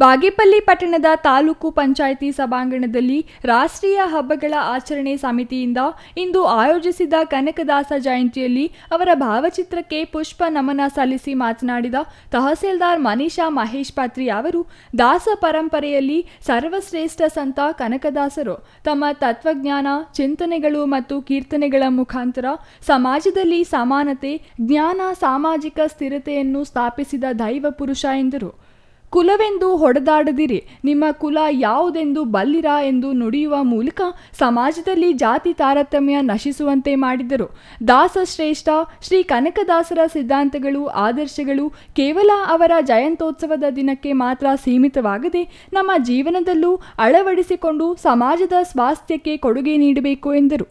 ಬಾಗೇಪಲ್ಲಿ ಪಟ್ಟಣದ ತಾಲೂಕು ಪಂಚಾಯಿತಿ ಸಭಾಂಗಣದಲ್ಲಿ ರಾಷ್ಟ್ರೀಯ ಹಬ್ಬಗಳ ಆಚರಣೆ ಸಮಿತಿಯಿಂದ ಇಂದು ಆಯೋಜಿಸಿದ ಕನಕದಾಸ ಜಯಂತಿಯಲ್ಲಿ ಅವರ ಭಾವಚಿತ್ರಕ್ಕೆ ಪುಷ್ಪ ನಮನ ಸಲ್ಲಿಸಿ ಮಾತನಾಡಿದ ತಹಸೀಲ್ದಾರ್ ಮನೀಷಾ ಮಹೇಶ್ ಪಾತ್ರಿ ಅವರು, ದಾಸ ಪರಂಪರೆಯಲ್ಲಿ ಸರ್ವಶ್ರೇಷ್ಠ ಸಂತ ಕನಕದಾಸರು. ತಮ್ಮ ತತ್ವಜ್ಞಾನ, ಚಿಂತನೆಗಳು ಮತ್ತು ಕೀರ್ತನೆಗಳ ಮುಖಾಂತರ ಸಮಾಜದಲ್ಲಿ ಸಮಾನತೆ, ಜ್ಞಾನ, ಸಾಮಾಜಿಕ ಸ್ಥಿರತೆಯನ್ನು ಸ್ಥಾಪಿಸಿದ ದೈವ ಪುರುಷ ಎಂದರು. ಕುಲವೆಂದು ಹೊಡೆದಾಡದಿರಿ. ನಿಮ್ಮ ಕುಲ ಯಾವುದೆಂದು ಬಲ್ಲಿರ ಎಂದು ನುಡಿಯುವ ಮೂಲಕ ಸಮಾಜದಲ್ಲಿ ಜಾತಿ ತಾರತಮ್ಯ ನಶಿಸುವಂತೆ ಮಾಡಿದರು. ದಾಸ ಶ್ರೇಷ್ಠ ಶ್ರೀ ಕನಕದಾಸರ ಸಿದ್ಧಾಂತಗಳು, ಆದರ್ಶಗಳು ಕೇವಲ ಅವರ ಜಯಂತೋತ್ಸವದ ದಿನಕ್ಕೆ ಮಾತ್ರ ಸೀಮಿತವಾಗದೆ ನಮ್ಮ ಜೀವನದಲ್ಲೂ ಅಳವಡಿಸಿಕೊಂಡು ಸಮಾಜದ ಸ್ವಾಸ್ಥ್ಯಕ್ಕೆ ಕೊಡುಗೆ ನೀಡಬೇಕು ಎಂದರು.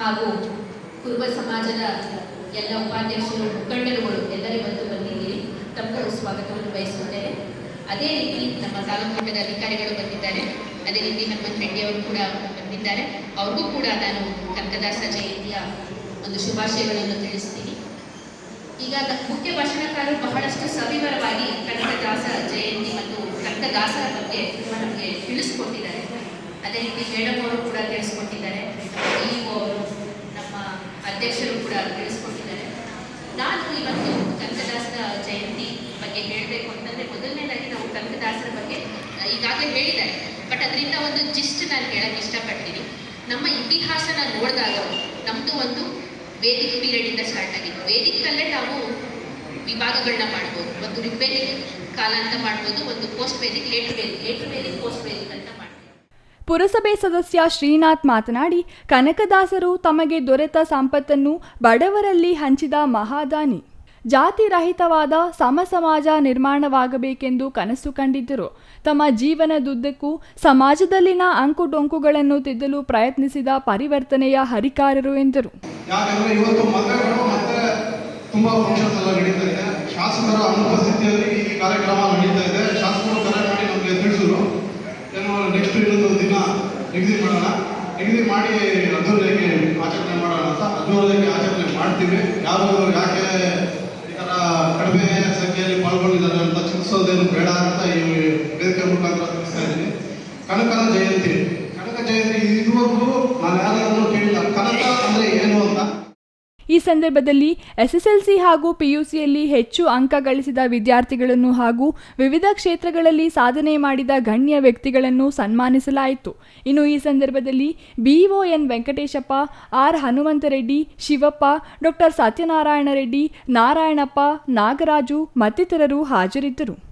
ಹಾಗೂ ಕುರುಬ ಸಮಾಜದ ಎಲ್ಲ ಉಪಾಧ್ಯಕ್ಷರು ಅದೇ ರೀತಿ ನಮ್ಮ ತಾಲೂಕು ಮಟ್ಟದ ಅಧಿಕಾರಿಗಳು ಬಂದಿದ್ದಾರೆ. ಅದೇ ರೀತಿ ನಮ್ಮ ರೆಡ್ಡಿ ಕೂಡ ಬಂದಿದ್ದಾರೆ. ಅವ್ರಿಗೂ ಕೂಡ ನಾನು ಕನಕದಾಸ ಜಯಂತಿಯ ಒಂದು ಶುಭಾಶಯಗಳನ್ನು ತಿಳಿಸ್ತೀನಿ. ಈಗ ಮುಖ್ಯ ಭಾಷಣಕಾರರು ಬಹಳಷ್ಟು ಸವಿವರವಾಗಿ ಕನಕದಾಸ ಜಯಂತಿ ಮತ್ತು ಕನಕದಾಸರ ಬಗ್ಗೆ ತುಂಬ ನಮಗೆ ತಿಳಿಸ್ಕೊಟ್ಟಿದ್ದಾರೆ. ಅದೇ ರೀತಿ ಮೇಡಮ್ ಅವರು ಕೂಡ ತಿಳಿಸ್ಕೊಟ್ಟಿದ್ದಾರೆ. ಇ ಅವರು, ನಮ್ಮ ಅಧ್ಯಕ್ಷರು ಕೂಡ ತಿಳಿಸ್ಕೊಟ್ಟಿದ್ದಾರೆ. ನಾನು ಇವತ್ತು ಕನಕದಾಸರ ಜಯಂತಿ ಬಗ್ಗೆ ಹೇಳಬೇಕು ಅಂತಂದ್ರೆ, ಮೊದಲನೇದಾಗಿ ನಾವು ಕನಕದಾಸರ ಬಗ್ಗೆ ಈಗಾಗಲೇ ಹೇಳಿದ್ದಾರೆ. ಬಟ್ ಅದರಿಂದ ಒಂದು ಜಿಸ್ಟ್ ನಾನು ಹೇಳಕ್ಕೆ ಇಷ್ಟಪಡ್ತೀನಿ. ನಮ್ಮ ಇತಿಹಾಸನ ನೋಡಿದಾಗ ನಮ್ಮದು ಒಂದು ವೇದಿಕ್ ಪೀರಿಯಡ್ ಇಂದ ಸ್ಟಾರ್ಟ್ ಆಗಿತ್ತು. ವೇದಿಕಲ್ಲೇ ನಾವು ವಿಭಾಗಗಳನ್ನ ಮಾಡ್ಬೋದು. ಒಂದು ರಿಪೇರಿಕ್ ಕಾಲ ಅಂತ ಮಾಡ್ಬೋದು, ಒಂದು post Vedic later Vedic later Vedic post Vedic ಅಂತ ಪುರಸಭೆ ಸದಸ್ಯ ಶ್ರೀನಾಥ್ ಮಾತನಾಡಿ, ಕನಕದಾಸರು ತಮಗೆ ದೊರೆತ ಸಂಪತ್ತನ್ನು ಬಡವರಲ್ಲಿ ಹಂಚಿದ ಮಹಾದಾನಿ. ಜಾತಿ ರಹಿತವಾದ ಸಮ ಸಮಾಜ ನಿರ್ಮಾಣವಾಗಬೇಕೆಂದು ಕನಸು ಕಂಡಿದ್ದರು. ತಮ್ಮ ಜೀವನದುದ್ದಕ್ಕೂ ಸಮಾಜದಲ್ಲಿನ ಅಂಕುಡೊಂಕುಗಳನ್ನು ತಿದ್ದಲು ಪ್ರಯತ್ನಿಸಿದ ಪರಿವರ್ತನೆಯ ಹರಿಕಾರರು ಎಂದರು. ಮಾಡಿ ಆಚರಣೆ ಮಾಡೋಣ ಅಂತ. ಆಚರಣೆ ಮಾಡ್ತೀವಿ. ಯಾರು ಯಾಕೆ ಈ ಥರ ಕಡಿಮೆ ಸಂಖ್ಯೆಯಲ್ಲಿ ಪಾಲ್ಗೊಂಡಿದ್ದಾರೆ ಅಂತ ಚಿಂತಿಸೋದೇನು ಬೇಡ ಅಂತ ಈ ವೇದಿಕೆ ಮುಖಾಂತರ ತಿಳಿಸ್ತಾ ಇದ್ದೀನಿ ಕನಕನ ಜಯಂತಿ. ಕನಕ ಜಯಂತಿ ಇದುವರೆಗೂ ನಾನು ಯಾರನ್ನು ಕೇಳಿಲ್ಲ. ಕನಕ ಅಂದ್ರೆ ಏನು ಅಂತ? ಈ ಸಂದರ್ಭದಲ್ಲಿ ಎಸ್ಎಸ್ಎಲ್ಸಿ ಹಾಗೂ ಪಿಯುಸಿಯಲ್ಲಿ ಹೆಚ್ಚು ಅಂಕ ಗಳಿಸಿದ ವಿದ್ಯಾರ್ಥಿಗಳನ್ನು ಹಾಗೂ ವಿವಿಧ ಕ್ಷೇತ್ರಗಳಲ್ಲಿ ಸಾಧನೆ ಮಾಡಿದ ಗಣ್ಯ ವ್ಯಕ್ತಿಗಳನ್ನು ಸನ್ಮಾನಿಸಲಾಯಿತು. ಇನ್ನು ಈ ಸಂದರ್ಭದಲ್ಲಿ BEO N Venkateshappa, R Hanumanthareddy, Shivappa, doctor Satyanarayana Reddy, Narayanappa, Nagaraju ಮತ್ತಿತರರು ಹಾಜರಿದ್ದರು.